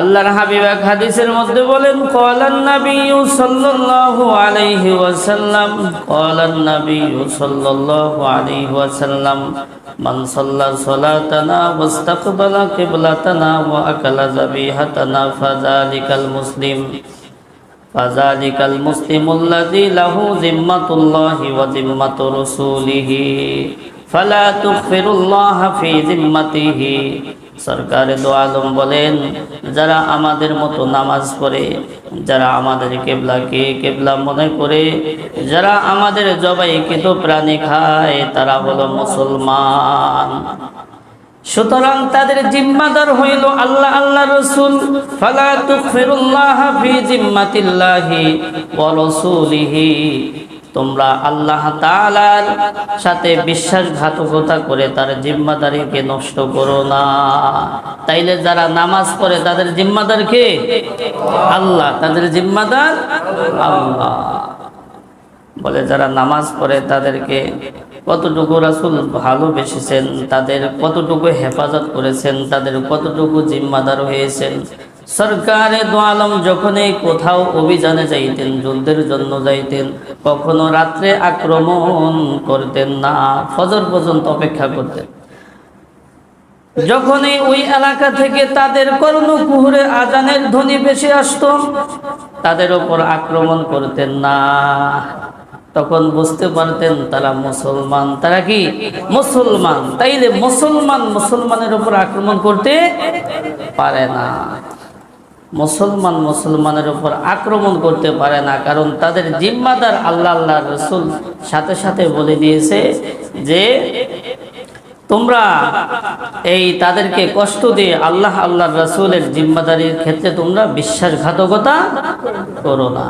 আল্লাহর হাবিব এক হাদিসের মধ্যে বলেন, কলান নবী সাল্লাল্লাহু আলাইহি ওয়াসাল্লাম, কলান নবী সাল্লাল্লাহু আলাইহি ওয়াসাল্লাম, মান সাল্লা সালাতানা ওয়াস্তাকবালা কিবলাতানা ওয়া আকালা যাবিহাতানা ফাযালিকাল মুসলিম, ফাযালিকাল মুসলিমুল্লাযী লাহু যিম্মাতুল্লাহি ওয়া যিম্মাতু রাসূলিহি, ফালা তুগফিরুল্লাহা ফি যিম্মাতিহি। সরকারে দো আলম বলেন, যারা আমাদের মতো নামাজ পড়ে, যারা আমাদের কেবলাকে কেবলা মনে করে, যারা আমাদের জবাইকৃত প্রাণী খায়, তারা হলো মুসলমান। সুতরাং তাদের জিম্মাদার হইল আল্লাহ আল্লাহ রসুল, ফালা তুগফিরুল্লাহ ফি জিম্মাতিল্লাহি ওয়া রাসূলিহি। তোমরা আল্লাহ তাআলার সাথে বিশ্বাসঘাতকতা করে তার জিম্মাদারিকে নষ্ট করো না। তাইলে যারা নামাজ পড়ে তাদের জিম্মাদার কে? আল্লাহ। তাদের জিম্মাদার আল্লাহ। বলে যারা নামাজ পড়ে তাদেরকে কতটুকু রাসুল ভালোবেসেছেন, তাদের কতটুকু হেফাজত করেছেন, তাদের কতটুকু জিম্মাদার হয়েছেন সরকারে দোয়ালম যখনই কোথাও অভিযানে যাইতেন, যুদ্ধের জন্য যাইতেন, কখনো রাত্রে আক্রমণ করতেন না, ফজর পর্যন্ত অপেক্ষা করতেন। যখনই ওই এলাকা থেকে তাদের কর্ণকুহুরে আজানের ধ্বনি বেশি আসত, তাদের ওপর আক্রমণ করতেন না। তখন বুঝতে পারতেন তারা মুসলমান। তারা কি? মুসলমান। তাইলে মুসলমান মুসলমানের উপর আক্রমণ করতে পারে না। মুসলমান মুসলমানের উপর আক্রমণ করতে পারে না, কারণ তাদের জিম্মাদার আল্লাহ আল্লাহ রসুল সাথে সাথে বলে দিয়েছে যে তোমরা এই তাদেরকে কষ্ট দিয়ে আল্লাহ আল্লাহ রসুলের জিম্মাদারির ক্ষেত্রে তোমরা বিশ্বাসঘাতকতা করো না।